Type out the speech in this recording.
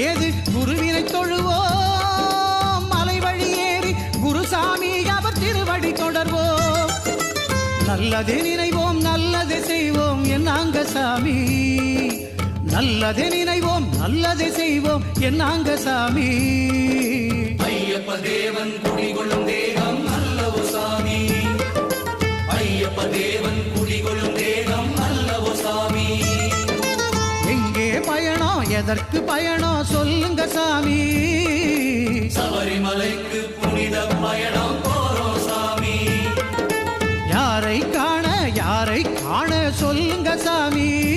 ஏது குருவினை தொழுவோம்? மலை வழி ஏறி குருசாமி அவர் திருவடி தொடர்வோம். நல்லதே நினைவோம் நல்லதே செய்வோம் என்னாங்க சாமி நல்லதே நினைவோம் நல்லதே செய்வோம் என்னாங்க சாமி ஐயப்ப தேவன் குடிகொள்ளும் தேவன் எதற்கு பயணம்? சொல்லுங்க சாமி. சபரிமலைக்கு புனித பயணம் போறோம் சாமி. யாரை காண யாரை காண சொல்லுங்க சாமி.